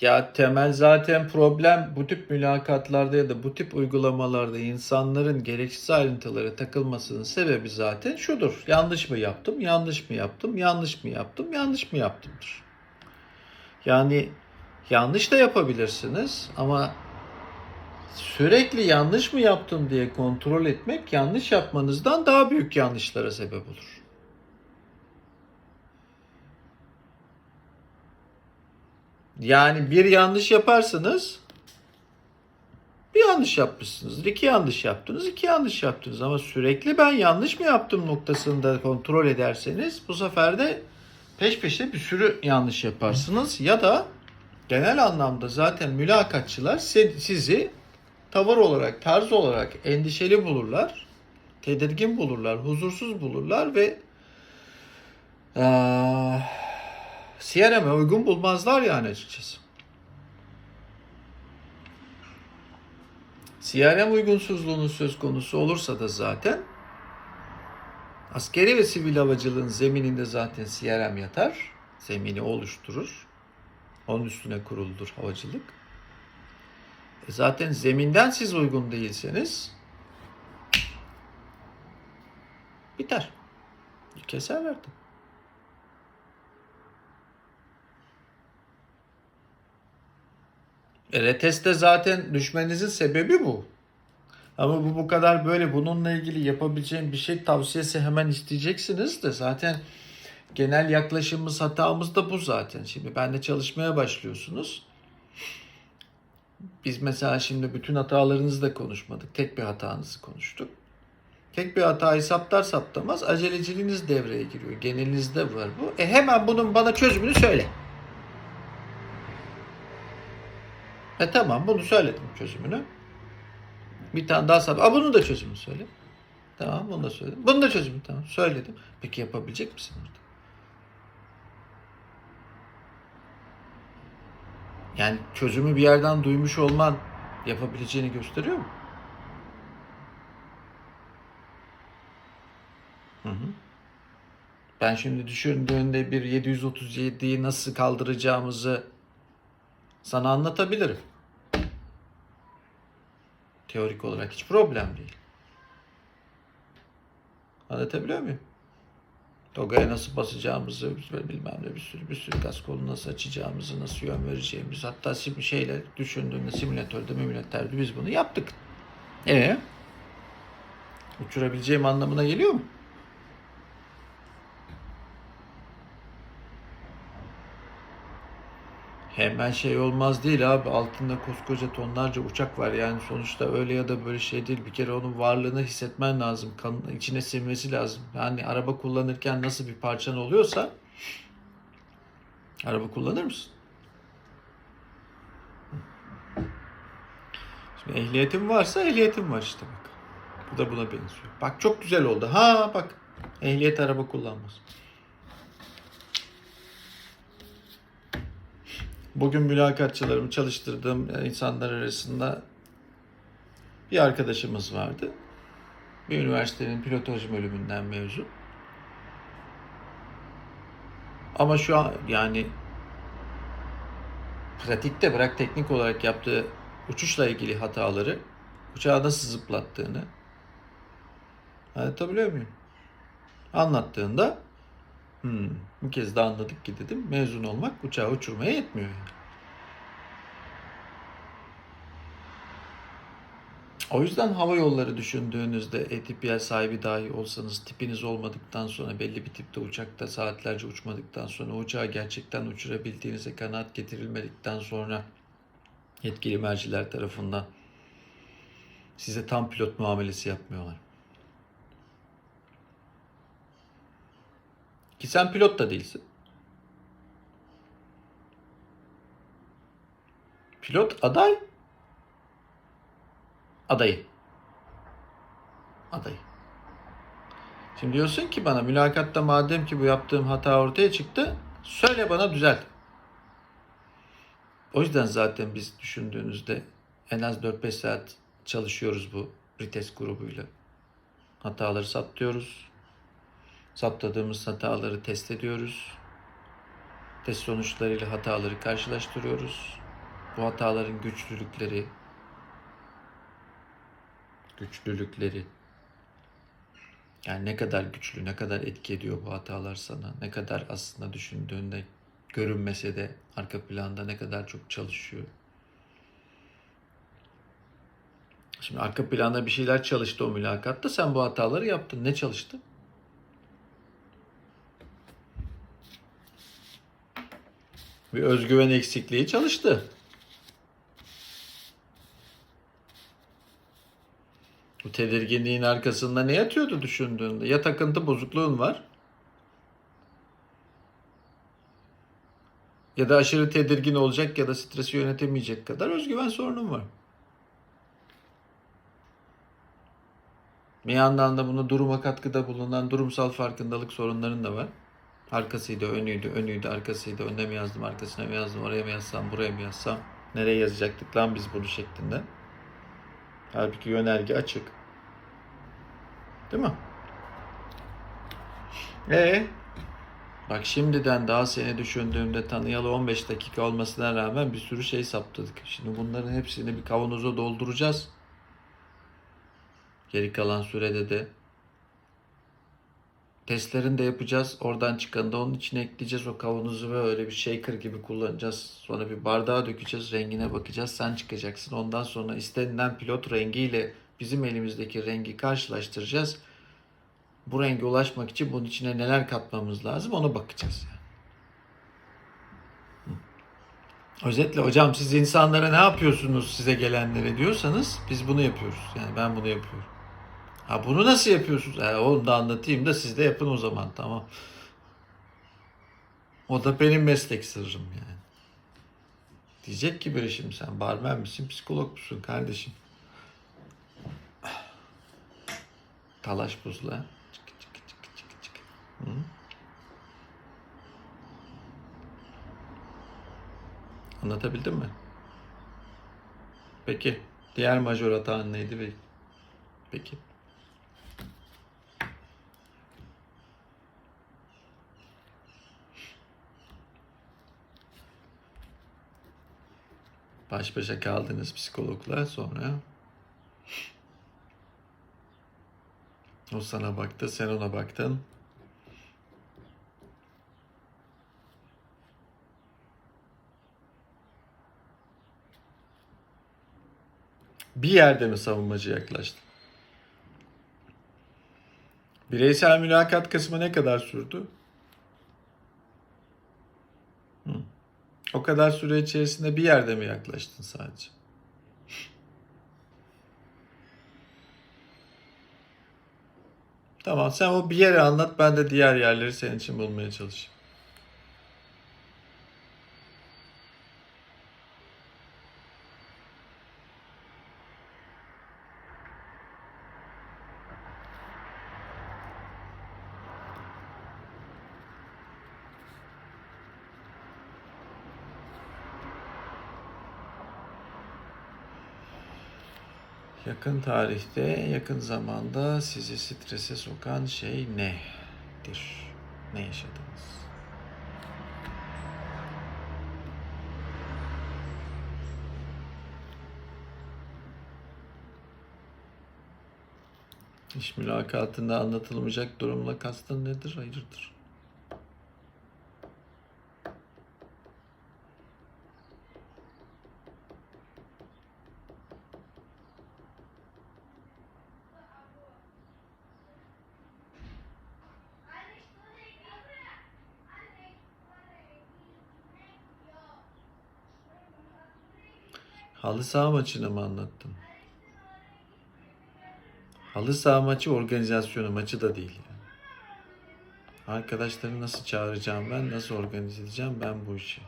Ya temel zaten problem bu tip mülakatlarda ya da bu tip uygulamalarda insanların gereksiz ayrıntılara takılmasının sebebi zaten şudur. Yanlış mı yaptım, yanlış mı yaptım, yanlış mı yaptım, yanlış mı yaptımdır. Yani yanlış da yapabilirsiniz ama sürekli yanlış mı yaptım diye kontrol etmek yanlış yapmanızdan daha büyük yanlışlara sebep olur. Yani bir yanlış yaparsınız bir yanlış yapmışsınızdır. iki yanlış yaptınız, iki yanlış yaptınız. Ama sürekli ben yanlış mı yaptım noktasında kontrol ederseniz bu sefer de peş peşe bir sürü yanlış yaparsınız. Ya da genel anlamda zaten mülakatçılar sizi tavır olarak, tarz olarak endişeli bulurlar. Tedirgin bulurlar, huzursuz bulurlar ve eee CRM'e uygun bulmazlar yani açıkçası. CRM uygunsuzluğunun söz konusu olursa da zaten askeri ve sivil havacılığın zemininde zaten CRM yatar. Zemini oluşturur. Onun üstüne kuruludur havacılık. E zaten zeminden siz uygun değilseniz biter. Keserler de. E, Reteste zaten düşmenizin sebebi bu. Ama bu bu kadar böyle bununla ilgili yapabileceğim bir şey tavsiyesi hemen isteyeceksiniz de zaten genel yaklaşımımız hatamız da bu zaten. Şimdi benle çalışmaya başlıyorsunuz. Biz mesela şimdi bütün hatalarınızı da konuşmadık. Tek bir hatanızı konuştuk. Tek bir hatayı saptar saptamaz aceleciliğiniz devreye giriyor. Genelinizde var bu. E hemen bunun bana çözümünü söyle. E tamam bunu söyledim çözümünü. Bir tane daha sap. Aa bunun da çözümünü söyle. Tamam bunu da söyledim. Bunun da çözümünü tamam söyledim. Peki yapabilecek misin orada? Yani çözümü bir yerden duymuş olman yapabileceğini gösteriyor mu? Hı hı. Ben şimdi düşündüğünde bir 737'yi nasıl kaldıracağımızı sana anlatabilirim. Teorik olarak hiç problem değil. Anlatabiliyor muyum? Toga'ya nasıl basacağımızı, bilmem ne bir sürü bir sürü gaz kolu nasıl açacağımızı, nasıl yön vereceğimizi hatta sim şeyle düşündüğünde simülatörde, mimülatörde biz bunu yaptık. E uçurabileceğim anlamına geliyor mu? Hemen şey olmaz değil abi. Altında koskoca tonlarca uçak var. Yani sonuçta öyle ya da böyle şey değil. Bir kere onun varlığını hissetmen lazım. Kan, içine sinmesi lazım. Yani araba kullanırken nasıl bir parçan oluyorsa araba kullanır mısın? Şimdi ehliyetin varsa ehliyetin var işte bak. Bu da buna benziyor. Bak çok güzel oldu. Ha bak. Ehliyet araba kullanmaz. Bugün mülakatçılarımı çalıştırdığım insanlar arasında bir arkadaşımız vardı. Bir üniversitenin pilotaj bölümünden mezun. Ama şu an yani pratikte bırak teknik olarak yaptığı uçuşla ilgili hataları uçağı nasıl zıplattığını anlatabiliyor muyum? Anlattığında Hmm, bir kez daha anladık ki dedim. Mezun olmak uçağı uçurmaya yetmiyor. yani. O yüzden hava yolları düşündüğünüzde ATPL sahibi dahi olsanız tipiniz olmadıktan sonra belli bir tipte uçakta saatlerce uçmadıktan sonra uçağı gerçekten uçurabildiğinize kanaat getirilmedikten sonra yetkili merciler tarafından size tam pilot muamelesi yapmıyorlar. Ki sen pilot da değilsin. Pilot aday. Adayı. Adayı. Şimdi diyorsun ki bana mülakatta madem ki bu yaptığım hata ortaya çıktı söyle bana düzelt. O yüzden zaten biz düşündüğünüzde en az 4-5 saat çalışıyoruz bu Rites grubuyla. Hataları saptıyoruz. Saptadığımız hataları test ediyoruz. Test sonuçlarıyla hataları karşılaştırıyoruz. Bu hataların güçlülükleri güçlülükleri yani ne kadar güçlü, ne kadar etki ediyor bu hatalar sana, ne kadar aslında düşündüğünde görünmese de arka planda ne kadar çok çalışıyor. Şimdi arka planda bir şeyler çalıştı o mülakatta. Sen bu hataları yaptın. Ne çalıştı? Bir özgüven eksikliği çalıştı. Bu tedirginliğin arkasında ne yatıyordu düşündüğünde? Ya takıntı bozukluğun var. Ya da aşırı tedirgin olacak ya da stresi yönetemeyecek kadar özgüven sorunun var. Bir yandan da bunu duruma katkıda bulunan durumsal farkındalık sorunların da var. Arkasıydı, önüydü, önüydü, arkasıydı. Önüne mi yazdım, arkasına mı yazdım, oraya mı yazsam, buraya mı yazsam? Nereye yazacaktık lan biz bunu şeklinde. Halbuki yönerge açık. Değil mi? E Bak şimdiden daha seni düşündüğümde tanıyalı 15 dakika olmasına rağmen bir sürü şey saptadık. Şimdi bunların hepsini bir kavanoza dolduracağız. Geri kalan sürede de testlerini de yapacağız. Oradan çıkanı da onun içine ekleyeceğiz. O kavanozu böyle bir shaker gibi kullanacağız. Sonra bir bardağa dökeceğiz. Rengine bakacağız. Sen çıkacaksın. Ondan sonra istenilen pilot rengiyle bizim elimizdeki rengi karşılaştıracağız. Bu renge ulaşmak için bunun içine neler katmamız lazım ona bakacağız. Yani. Özetle hocam siz insanlara ne yapıyorsunuz size gelenlere diyorsanız biz bunu yapıyoruz. Yani ben bunu yapıyorum. Ha bunu nasıl yapıyorsunuz? E, onu da anlatayım da siz de yapın o zaman tamam. O da benim meslek sırrım yani. Diyecek ki biri şimdi sen barmen misin, psikolog musun kardeşim? Talaş buzla. Çık, çık, çık, çık, çık. Hı? Anlatabildim mi? Peki. Diğer majör hatan neydi? Peki. Baş başa kaldınız psikologla sonra o sana baktı, sen ona baktın. Bir yerde mi savunmacı yaklaştın? Bireysel mülakat kısmı ne kadar sürdü? O kadar süre içerisinde bir yerde mi yaklaştın sadece? Tamam sen o bir yeri anlat ben de diğer yerleri senin için bulmaya çalışayım. Yakın tarihte, yakın zamanda sizi strese sokan şey nedir? Ne yaşadınız? İş mülakatında anlatılmayacak durumla kastın nedir? Hayırdır? Halı saha maçını mı anlattın? Halı saha maçı organizasyonu maçı da değil. Yani. Arkadaşları nasıl çağıracağım ben, nasıl organize edeceğim ben bu işi.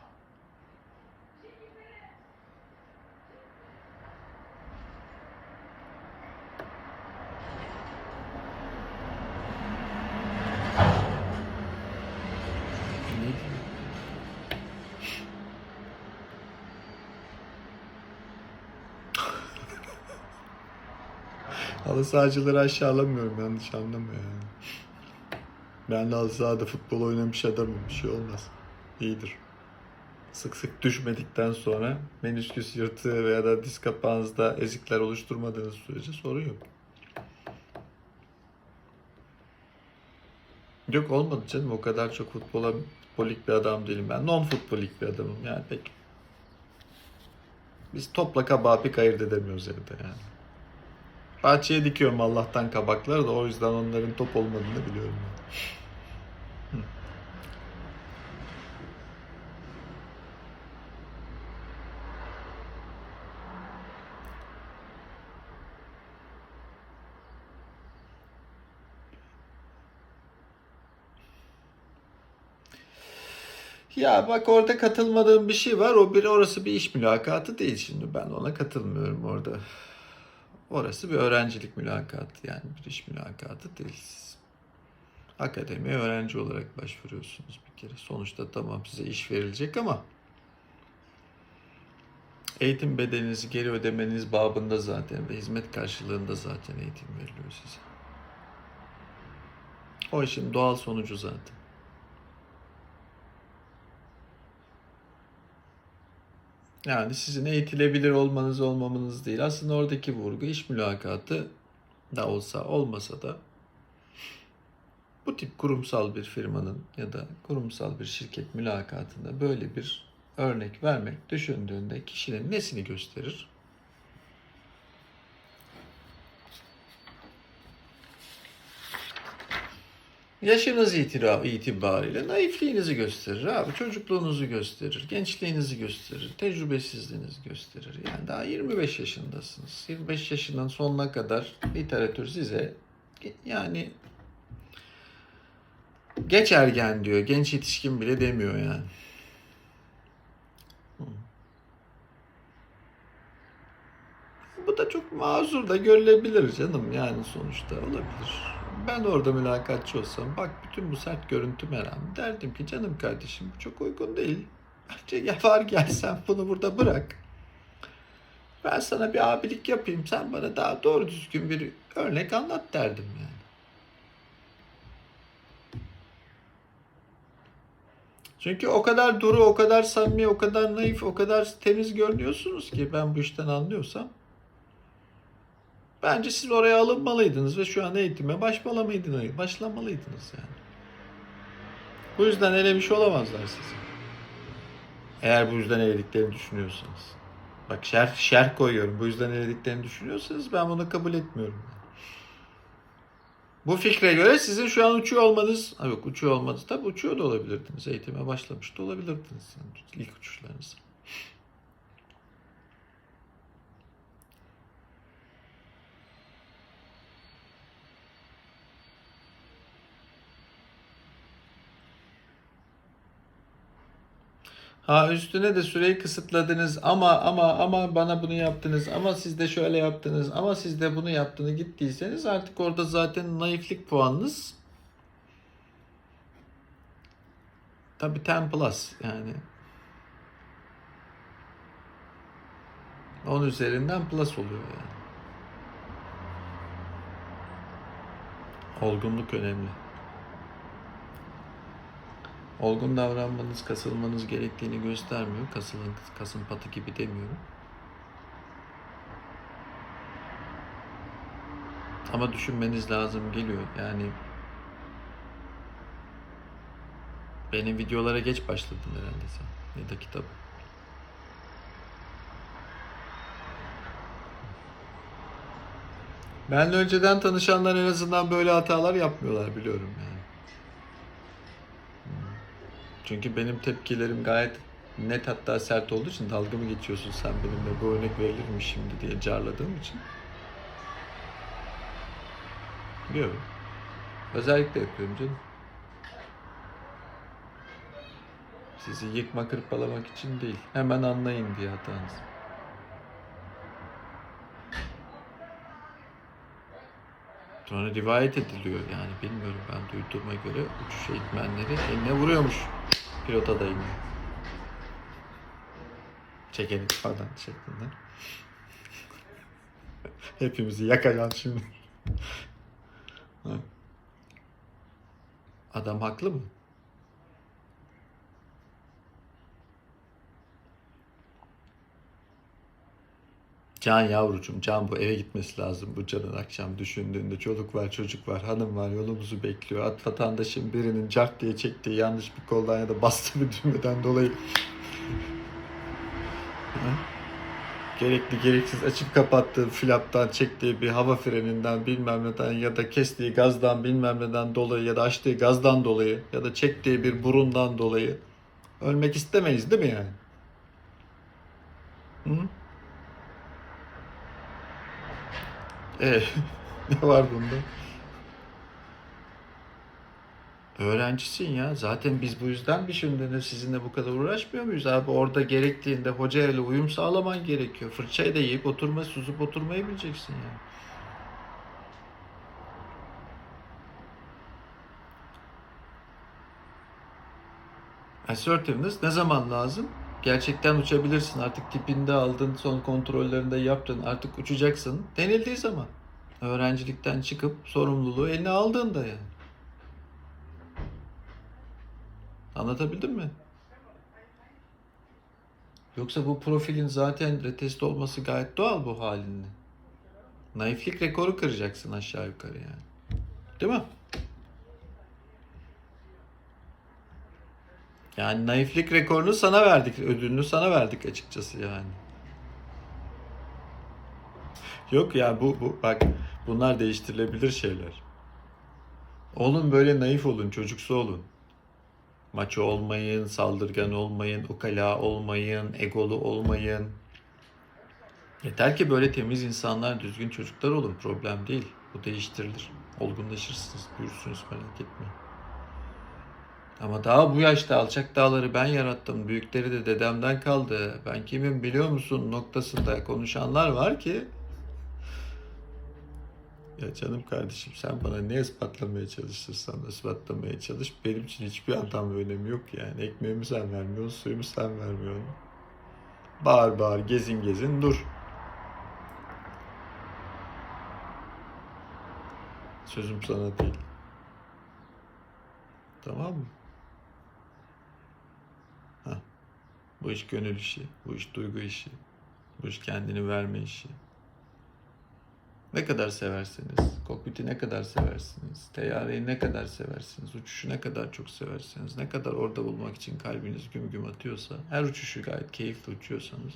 Ne diyeyim? Halı sahacıları aşağılamıyorum yanlış anlama yani. Ben de halı sahada futbol oynamış adamım bir şey olmaz. İyidir. sık sık düşmedikten sonra menisküs yırtığı veya da diz kapağınızda ezikler oluşturmadığınız sürece sorun yok. Yok olmadı canım o kadar çok futbola futbolik bir adam değilim ben. Non futbolik bir adamım yani pek. Biz topla kabağı pek ayırt edemiyoruz evde yani. Bahçeye dikiyorum Allah'tan kabakları da o yüzden onların top olmadığını biliyorum. ben. Ya bak orada katılmadığım bir şey var. O bir orası bir iş mülakatı değil şimdi. Ben ona katılmıyorum orada. Orası bir öğrencilik mülakatı yani bir iş mülakatı değil. Akademiye öğrenci olarak başvuruyorsunuz bir kere. Sonuçta tamam size iş verilecek ama eğitim bedelinizi geri ödemeniz babında zaten ve hizmet karşılığında zaten eğitim veriliyor size. O işin doğal sonucu zaten. Yani sizin eğitilebilir olmanız olmamanız değil. Aslında oradaki vurgu iş mülakatı da olsa olmasa da bu tip kurumsal bir firmanın ya da kurumsal bir şirket mülakatında böyle bir örnek vermek düşündüğünde kişinin nesini gösterir? Yaşınız itibariyle naifliğinizi gösterir abi. Çocukluğunuzu gösterir, gençliğinizi gösterir, tecrübesizliğinizi gösterir. Yani daha 25 yaşındasınız. 25 yaşından sonuna kadar literatür size yani geç ergen diyor, genç yetişkin bile demiyor yani. Bu da çok mazur da görülebilir canım yani sonuçta olabilir. Ben orada mülakatçı olsam bak bütün bu sert görüntüme rağmen derdim ki canım kardeşim bu çok uygun değil. Bence yapar gelsen bunu burada bırak. Ben sana bir abilik yapayım sen bana daha doğru düzgün bir örnek anlat derdim yani. Çünkü o kadar duru, o kadar samimi, o kadar naif, o kadar temiz görünüyorsunuz ki ben bu işten anlıyorsam. Bence siz oraya alınmalıydınız ve şu an eğitime başlamalıydınız, başlamalıydınız yani. Bu yüzden elemiş olamazlar sizi. Eğer bu yüzden elediklerini düşünüyorsanız. Bak şerh, şerh koyuyorum. Bu yüzden elediklerini düşünüyorsanız ben bunu kabul etmiyorum. Bu fikre göre sizin şu an uçuyor olmanız, ha yok uçuyor olmanız tabii uçuyor da olabilirdiniz. Eğitime başlamış da olabilirdiniz ilk uçuşlarınız. Ha üstüne de süreyi kısıtladınız. Ama ama ama bana bunu yaptınız. Ama siz de şöyle yaptınız. Ama siz de bunu yaptığını gittiyseniz artık orada zaten naiflik puanınız. Tabii 10 plus yani. 10 üzerinden plus oluyor yani. Olgunluk önemli. Olgun davranmanız, kasılmanız gerektiğini göstermiyor. Kasılın, kasım patı gibi demiyorum. Ama düşünmeniz lazım geliyor. Yani benim videolara geç başladın herhalde sen. Ya da kitap. Benle önceden tanışanlar en azından böyle hatalar yapmıyorlar biliyorum yani. Çünkü benim tepkilerim gayet net hatta sert olduğu için dalga mı geçiyorsun sen benimle bu örnek verilir mi şimdi diye carladığım için. Yok. Özellikle yapıyorum canım. Sizi yıkma kırpalamak için değil. Hemen anlayın diye hatanız. Sonra rivayet ediliyor yani bilmiyorum ben duyduğuma göre uçuş eğitmenleri eline vuruyormuş pilota değmiyor. Çekelim falan şeklinde. Hepimizi yakacağım şimdi. Adam haklı mı? Can yavrucuğum, Can bu eve gitmesi lazım bu Can'ın akşam düşündüğünde. Çoluk var, çocuk var, hanım var, yolumuzu bekliyor. At vatandaşın birinin cart diye çektiği yanlış bir koldan ya da bastığı bir düğmeden dolayı gerekli gereksiz açıp kapattığı flaptan çektiği bir hava freninden bilmem neden ya da kestiği gazdan bilmem neden dolayı ya da açtığı gazdan dolayı ya da çektiği bir burundan dolayı ölmek istemeyiz değil mi yani? Hı? E, ne var bunda? Öğrencisin ya. Zaten biz bu yüzden bir şimdi sizinle bu kadar uğraşmıyor muyuz abi? Orada gerektiğinde hoca ile uyum sağlaman gerekiyor. Fırçayı da yiyip oturma, susup oturmayı bileceksin ya. Assertiveness ne zaman lazım? Gerçekten uçabilirsin. Artık tipinde aldın, son kontrollerinde yaptın. Artık uçacaksın. Denildiği zaman. Öğrencilikten çıkıp sorumluluğu eline aldığında yani. Anlatabildim mi? Yoksa bu profilin zaten retest olması gayet doğal bu halinle. Naiflik rekoru kıracaksın aşağı yukarı yani. Değil mi? Yani naiflik rekorunu sana verdik, ödülünü sana verdik açıkçası yani. Yok ya bu, bu bak bunlar değiştirilebilir şeyler. Olun böyle naif olun, çocuksu olun. Maço olmayın, saldırgan olmayın, ukala olmayın, egolu olmayın. Yeter ki böyle temiz insanlar, düzgün çocuklar olun. Problem değil. Bu değiştirilir. Olgunlaşırsınız, büyürsünüz merak etmeyin. Ama daha bu yaşta alçak dağları ben yarattım. Büyükleri de dedemden kaldı. Ben kimim biliyor musun noktasında konuşanlar var ki ya canım kardeşim sen bana ne ispatlamaya çalışırsan ispatlamaya çalış. Benim için hiçbir anlam önemi yok yani. Ekmeğimi sen vermiyorsun, suyumu sen vermiyorsun. Bağır bağır, gezin gezin, dur. Sözüm sana değil. Tamam mı? Ha. Bu iş gönül işi, bu iş duygu işi, bu iş kendini verme işi. Ne kadar severseniz, kokpiti ne kadar seversiniz, teyyareyi ne kadar seversiniz, uçuşu ne kadar çok severseniz, ne kadar orada bulmak için kalbiniz güm güm atıyorsa, her uçuşu gayet keyifli uçuyorsanız,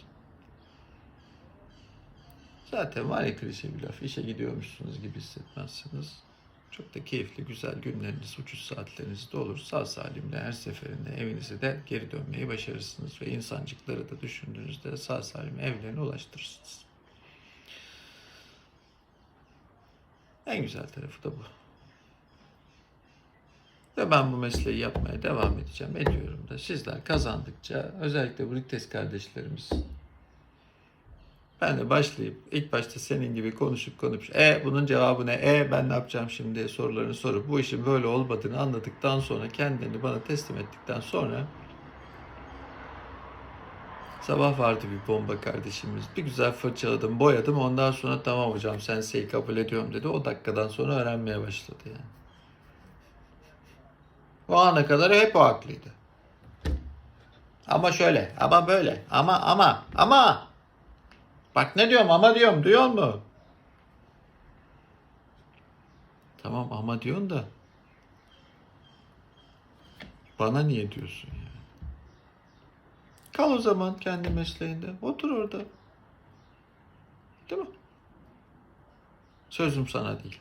zaten var ya klişe bir laf, işe gidiyormuşsunuz gibi hissetmezsiniz. Çok da keyifli, güzel günleriniz, uçuş saatleriniz de olur. Sağ salimle her seferinde evinize de geri dönmeyi başarırsınız ve insancıkları da düşündüğünüzde sağ salim evlerine ulaştırırsınız. En güzel tarafı da bu. Ve ben bu mesleği yapmaya devam edeceğim. Ediyorum da. Sizler kazandıkça özellikle bu test kardeşlerimiz ben de başlayıp ilk başta senin gibi konuşup konuşup e bunun cevabı ne? E ben ne yapacağım şimdi sorularını sorup bu işin böyle olmadığını anladıktan sonra kendini bana teslim ettikten sonra Sabah vardı bir bomba kardeşimiz. Bir güzel fırçaladım, boyadım. Ondan sonra tamam hocam senseyi kabul ediyorum dedi. O dakikadan sonra öğrenmeye başladı yani. O ana kadar hep o haklıydı. Ama şöyle, ama böyle, ama ama ama. Bak ne diyorum ama diyorum, duyuyor mu? Tamam ama diyorsun da. Bana niye diyorsun ya? Kal o zaman kendi mesleğinde. Otur orada. Değil mi? Sözüm sana değil.